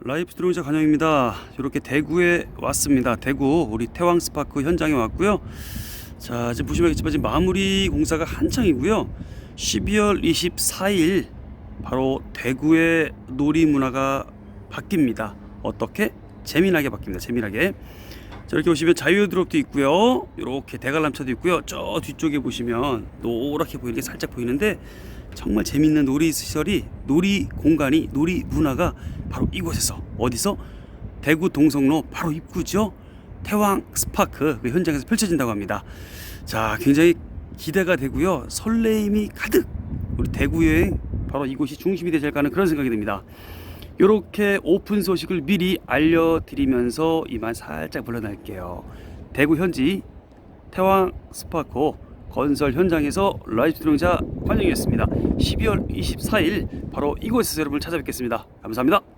라이프 드론자 관영입니다. 이렇게 대구에 왔습니다. 대구 우리 태왕 스파크 현장에 왔고요. 자 지금 보시면 알겠지만 지금 마무리 공사가 한창이고요. 12월 24일 바로 대구의 놀이 문화가 바뀝니다. 어떻게? 재미나게 바뀝니다. 재미나게. 자, 이렇게 보시면 자유드롭도 있고요. 이렇게 대관람차도 있고요. 저 뒤쪽에 보시면 노랗게 보이는 게 살짝 보이는데 정말 재밌는 놀이 시설이 놀이 공간이 놀이 문화가 바로 이곳에서 어디서 대구 동성로 바로 입구죠. 태왕 스파크 그 현장에서 펼쳐진다고 합니다. 자, 굉장히 기대가 되고요. 설레임이 가득 우리 대구 여행 바로 이곳이 중심이 되지 않을까 하는 그런 생각이 듭니다. 이렇게 오픈 소식을 미리 알려드리면서 이만 살짝 물러날게요. 대구 현지 태왕 스파코 건설 현장에서 라이브 드론자 관영이었습니다. 12월 24일 바로 이곳에서 여러분을 찾아뵙겠습니다. 감사합니다.